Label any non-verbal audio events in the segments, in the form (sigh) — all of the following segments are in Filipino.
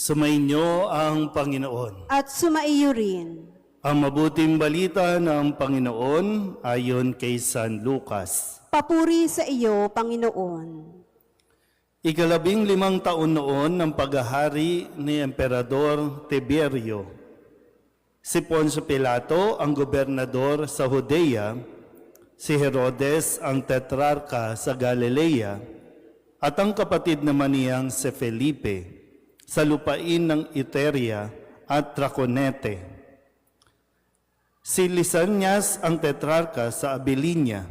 Sumainyo ang Panginoon. at sumaiyo rin. Ang mabuting balita ng Panginoon ayon kay San Lucas. Papuri sa iyo, Panginoon. Ikalabing limang taon noon ng paghahari ni Emperador Tiberio. Si Poncio Pilato ang gobernador sa Judea, si Herodes ang tetrarka sa Galilea, at ang kapatid naman niyang si Felipe sa lupain ng Iteria at Traconete. Si Lisanias ang tetrarka sa Abilinia,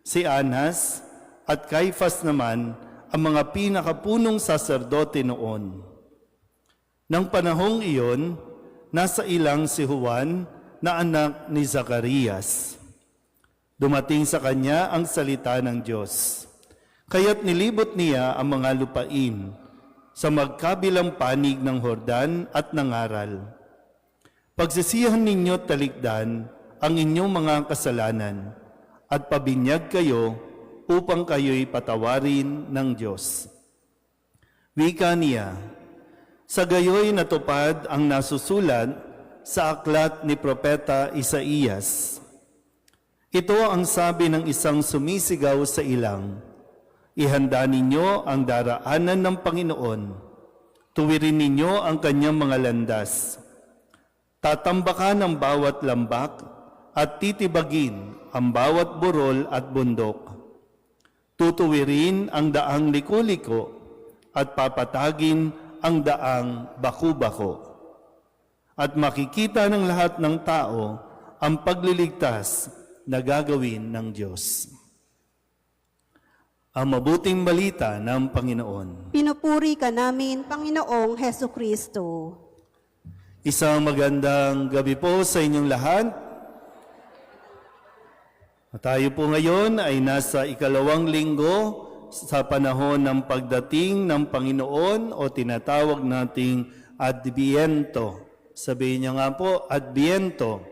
si Anas at Caifas naman ang mga pinakapunong saserdote noon. Nang panahong iyon, nasa ilang si Juan na anak ni Zacarias. Dumating sa kanya ang salita ng Diyos. Kaya't nilibot niya ang mga lupain sa magkabilang panig ng Hordan at nangaral. Pagsisihan ninyo talikdan ang inyong mga kasalanan at pabinyag kayo upang kayo'y patawarin ng Diyos. Wika niya, sa gayoy natupad ang nasusulat sa aklat ni Propeta Isaías. Ito ang sabi ng isang sumisigaw sa ilang, Ihanda ninyo ang daraanan ng Panginoon. Tuwirin ninyo ang kanyang mga landas. Tatambakan ang bawat lambak at titibagin ang bawat burol at bundok. Tutuwirin ang daang liko-liko at papatagin ang daang baku-bako. At makikita ng lahat ng tao ang pagliligtas na gagawin ng Diyos. Ang mabuting balita ng Panginoon. Pinupuri ka namin, Panginoong Heso Kristo. Isang magandang gabi po sa inyong lahat. Tayo po ngayon ay nasa ikalawang linggo sa panahon ng pagdating ng Panginoon o tinatawag nating Adviento. Sabihin niyo nga po, Adviento.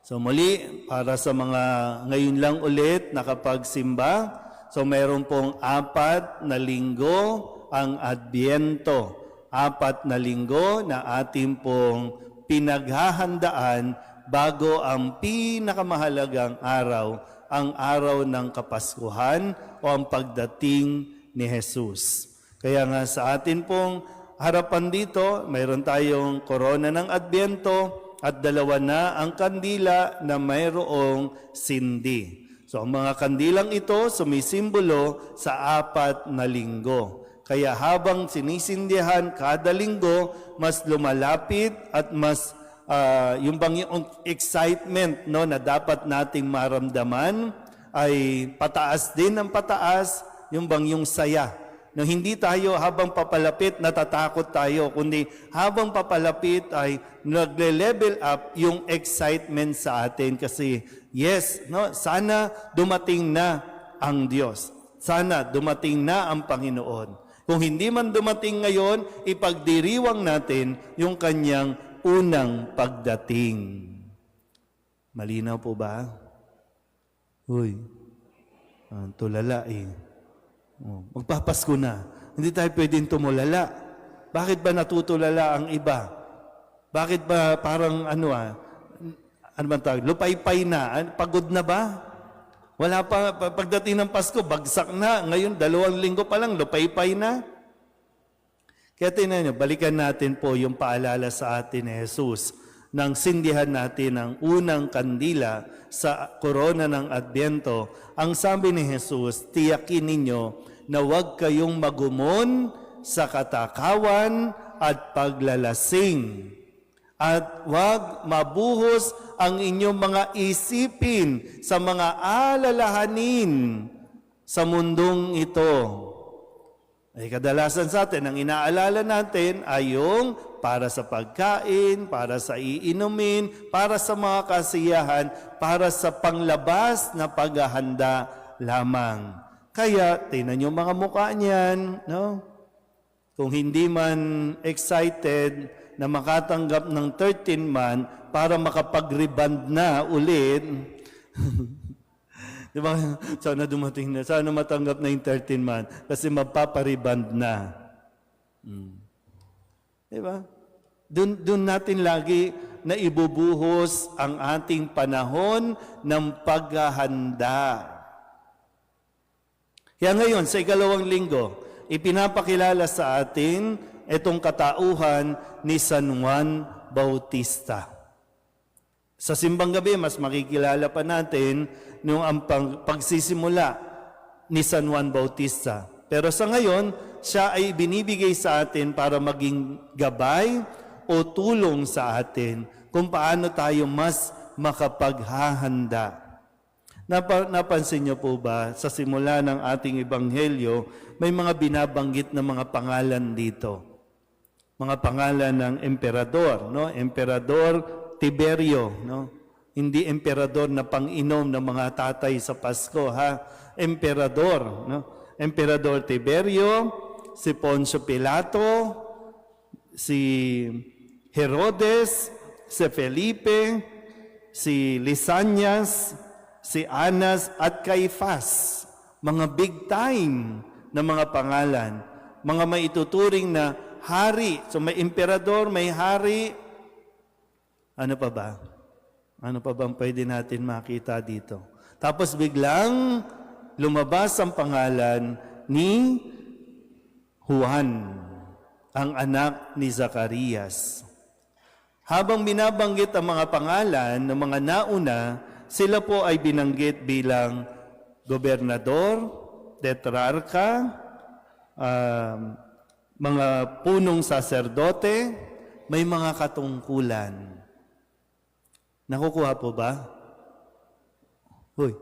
So muli, para sa mga ngayon lang ulit nakapagsimba, so mayroon pong apat na linggo ang Adviento. Apat na linggo na ating pong pinaghahandaan bago ang pinakamahalagang araw, ang araw ng Kapaskuhan o ang pagdating ni Jesus. Kaya nga sa atin pong harapan dito, mayroon tayong korona ng Adbyento at dalawa na ang kandila na mayroong sindi. So ang mga kandilang ito sumisimbolo sa apat na linggo. Kaya habang sinisindihan kada linggo, mas lumalapit at mas ah, yung bang yung excitement no na dapat nating maramdaman ay pataas din ng pataas yung bang yung saya na hindi tayo habang papalapit natatakot tayo kundi habang papalapit ay nagle-level up yung excitement sa atin kasi yes no sana dumating na ang Diyos. Sana dumating na ang Panginoon. Kung hindi man dumating ngayon ipagdiriwang natin yung kanyang unang pagdating. Malinaw po ba? Uy, ah, tulala eh. Oh, magpapasko na. Hindi tayo pwedeng tumulala. Bakit ba natutulala ang iba? Bakit ba parang ano ah, ano man tawag, lupaypay na, pagod na ba? Wala pa, pa- pagdating ng Pasko, bagsak na. Ngayon, dalawang linggo pa lang, lupaypay na. Kaya tingnan nyo, balikan natin po yung paalala sa atin ni Jesus nang sindihan natin ang unang kandila sa korona ng Adbyento. Ang sabi ni Jesus, tiyakin ninyo na huwag kayong magumon sa katakawan at paglalasing. At huwag mabuhos ang inyong mga isipin sa mga alalahanin sa mundong ito. Ay kadalasan sa atin, ang inaalala natin ay yung para sa pagkain, para sa iinumin, para sa mga kasiyahan, para sa panglabas na paghahanda lamang. Kaya, tingnan yung mga mukha niyan, no? Kung hindi man excited na makatanggap ng 13 man para makapag-reband na ulit, (laughs) Di ba? (laughs) Sana dumating na. Sana matanggap na yung 13 man. Kasi magpapariband na. Mm. Di ba? Doon, doon natin lagi na ibubuhos ang ating panahon ng paghahanda. Kaya ngayon, sa ikalawang linggo, ipinapakilala sa atin itong katauhan ni San Juan Bautista. Sa simbang gabi, mas makikilala pa natin nung ang pagsisimula ni San Juan Bautista. Pero sa ngayon, siya ay binibigay sa atin para maging gabay o tulong sa atin kung paano tayo mas makapaghahanda. Napa, napansin niyo po ba sa simula ng ating ebanghelyo, may mga binabanggit na mga pangalan dito. Mga pangalan ng emperador, no? Emperador Tiberio, no? Hindi emperador na pang-inom ng mga tatay sa Pasko, ha? Emperador, no? Emperador Tiberio, si Poncio Pilato, si Herodes, si Felipe, si Lisanias, si Anas at Caifas. Mga big time na mga pangalan. Mga maituturing na hari. So may emperador, may hari. Ano pa ba? Ano pa bang pwede natin makita dito? Tapos biglang lumabas ang pangalan ni Juan, ang anak ni Zacarias. Habang binabanggit ang mga pangalan ng mga nauna, sila po ay binanggit bilang gobernador, tetrarka, um, mga punong saserdote, may mga katungkulan. Nakukuha po ba? Hoy.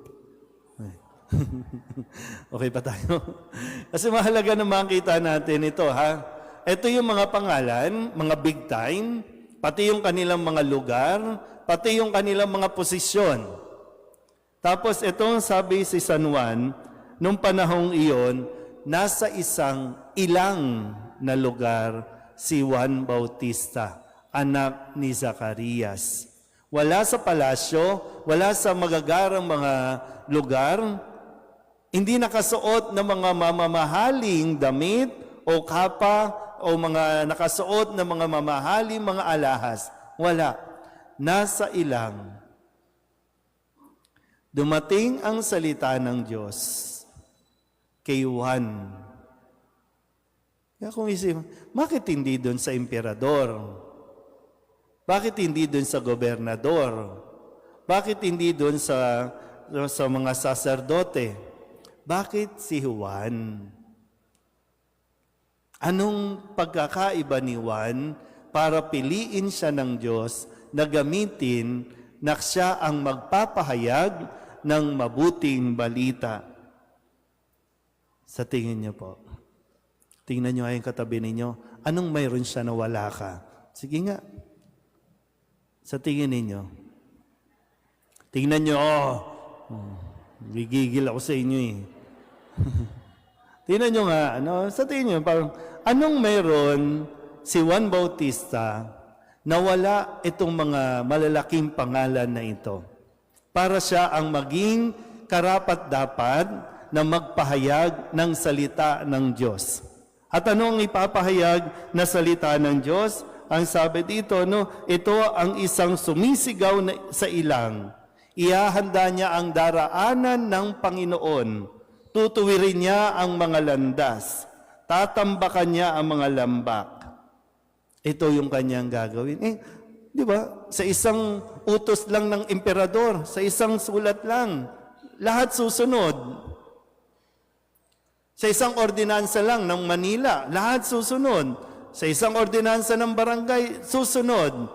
(laughs) Okay pa tayo? Kasi mahalaga na makita natin ito, ha? Ito yung mga pangalan, mga big time, pati yung kanilang mga lugar, pati yung kanilang mga posisyon. Tapos itong sabi si San Juan, nung panahong iyon, nasa isang ilang na lugar si Juan Bautista, anak ni Zacarias. Wala sa palasyo, wala sa magagarang mga lugar, hindi nakasuot ng mga mamamahaling damit o kapa o mga nakasuot ng mga mamahaling mga alahas. Wala. Nasa ilang. Dumating ang salita ng Diyos kay Juan. Kaya kung isip, bakit hindi doon sa emperador? Bakit hindi doon sa gobernador? Bakit hindi doon sa, sa mga saserdote? Bakit si Juan? Anong pagkakaiba ni Juan para piliin siya ng Diyos na gamitin na siya ang magpapahayag ng mabuting balita? Sa tingin niyo po. Tingnan niyo ay katabi ninyo. Anong mayroon siya na wala ka? Sige nga. Sa tingin ninyo. Tingnan niyo, oh, oh gigigil ako sa inyo eh. (laughs) Tingnan nyo nga, ano, sa tingin nyo, parang, anong meron si Juan Bautista na wala itong mga malalaking pangalan na ito? Para siya ang maging karapat-dapat na magpahayag ng salita ng Diyos. At ano ang ipapahayag na salita ng Diyos? Ang sabi dito, no, ito ang isang sumisigaw na, sa ilang. Iahanda niya ang daraanan ng Panginoon Tutuwirin niya ang mga landas. Tatambakan niya ang mga lambak. Ito yung kanyang gagawin. Eh, di ba? Sa isang utos lang ng emperador, sa isang sulat lang, lahat susunod. Sa isang ordinansa lang ng Manila, lahat susunod. Sa isang ordinansa ng barangay, susunod.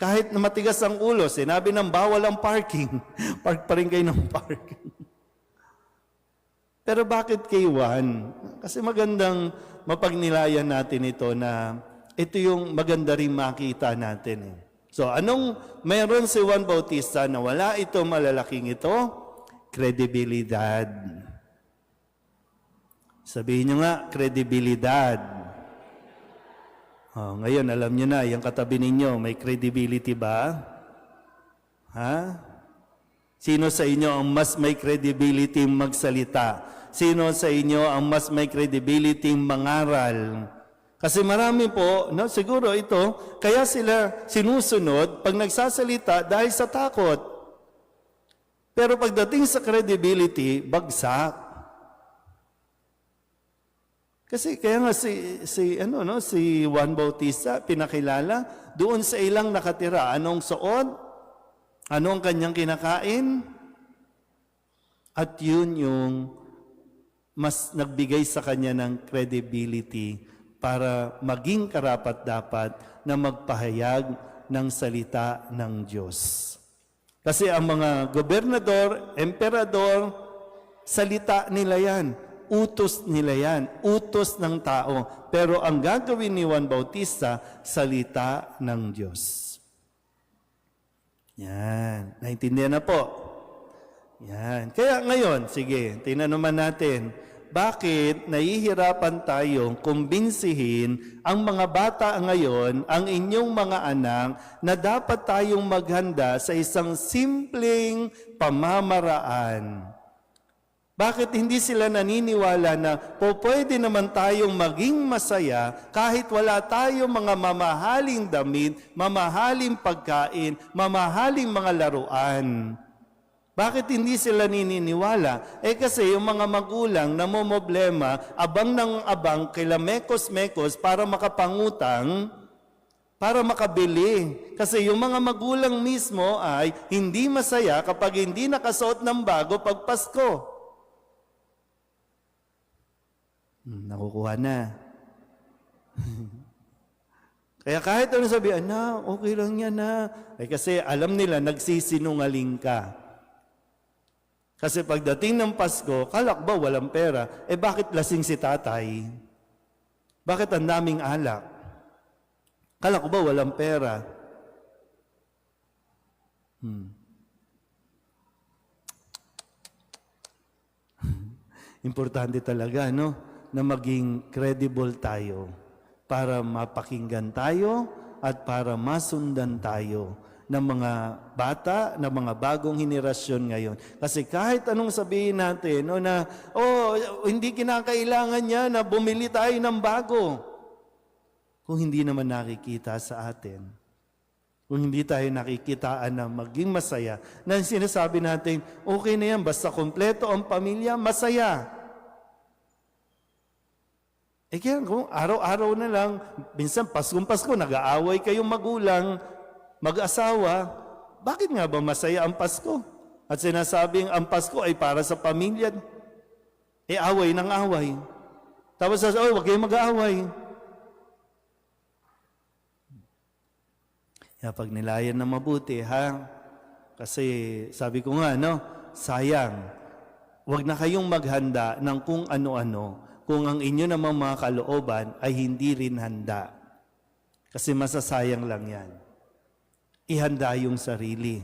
Kahit na matigas ang ulo, sinabi ng bawal ang parking. (laughs) Park pa rin kayo ng parking. Pero bakit kay Juan? Kasi magandang mapagnilayan natin ito na ito yung maganda rin makita natin. Eh. So, anong meron si Juan Bautista na wala ito malalaking ito? Kredibilidad. Sabihin nyo nga, kredibilidad. Oh, ngayon, alam nyo na, yung katabi ninyo, may credibility ba? Ha? Sino sa inyo ang mas may credibility magsalita? Sino sa inyo ang mas may credibility mangaral? Kasi marami po, no, siguro ito, kaya sila sinusunod pag nagsasalita dahil sa takot. Pero pagdating sa credibility, bagsak. Kasi kaya nga si, si, ano, no, si Juan Bautista, pinakilala, doon sa ilang nakatira, anong suot? Ano ang kanyang kinakain? At yun yung mas nagbigay sa kanya ng credibility para maging karapat-dapat na magpahayag ng salita ng Diyos. Kasi ang mga gobernador, emperador, salita nila yan. Utos nila yan. Utos ng tao. Pero ang gagawin ni Juan Bautista, salita ng Diyos. Yan. Naintindihan na po. Yan. Kaya ngayon, sige, tingnan naman natin, bakit nahihirapan tayong kumbinsihin ang mga bata ngayon, ang inyong mga anak, na dapat tayong maghanda sa isang simpleng pamamaraan? Bakit hindi sila naniniwala na po pwede naman tayong maging masaya kahit wala tayong mga mamahaling damit, mamahaling pagkain, mamahaling mga laruan? Bakit hindi sila nininiwala? Eh kasi yung mga magulang na problema, abang ng abang kila mekos-mekos para makapangutang, para makabili. Kasi yung mga magulang mismo ay hindi masaya kapag hindi nakasuot ng bago pag Pasko. Hmm, nakukuha na. (laughs) Kaya kahit ano sabihan, na, okay lang yan na. Eh kasi alam nila, nagsisinungaling ka. Kasi pagdating ng Pasko, kalak walang pera? Eh bakit lasing si tatay? Bakit ang daming alak? Kalak ba walang pera? Hmm. (laughs) Importante talaga, no? Na maging credible tayo para mapakinggan tayo at para masundan tayo ng mga bata, ng mga bagong henerasyon ngayon. Kasi kahit anong sabihin natin, no, na, oh, hindi kinakailangan niya na bumili tayo ng bago. Kung hindi naman nakikita sa atin. Kung hindi tayo nakikitaan na maging masaya, na sinasabi natin, okay na yan, basta kompleto ang pamilya, masaya. Eh kaya kung araw-araw na lang, minsan Paskong Pasko, nag-aaway kayong magulang, mag-asawa, bakit nga ba masaya ang Pasko? At sinasabing ang Pasko ay para sa pamilya. Eh away ng away. Tapos sasabi, oh, huwag kayong mag-aaway. Kaya pag nilayan na mabuti, ha? Kasi sabi ko nga, no? Sayang. Huwag na kayong maghanda ng kung ano-ano kung ang inyo namang mga kalooban ay hindi rin handa. Kasi masasayang lang yan. Ihanda yung sarili.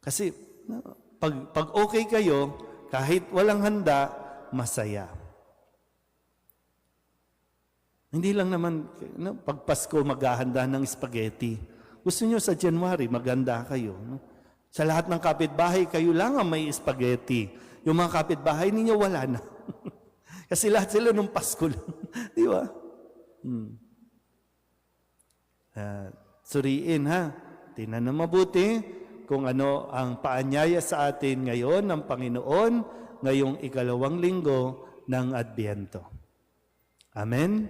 Kasi pag, pag okay kayo, kahit walang handa, masaya. Hindi lang naman, no, pag Pasko maghahanda ng spaghetti. Gusto nyo sa January, maganda kayo. No? Sa lahat ng kapitbahay, kayo lang ang may spaghetti. Yung mga kapitbahay ninyo, wala na. (laughs) Kasi lahat sila nung Pasko lang. (laughs) Di ba? Hmm. Uh, suriin ha. Tingnan na mabuti kung ano ang paanyaya sa atin ngayon ng Panginoon ngayong ikalawang linggo ng Adbyento. Amen?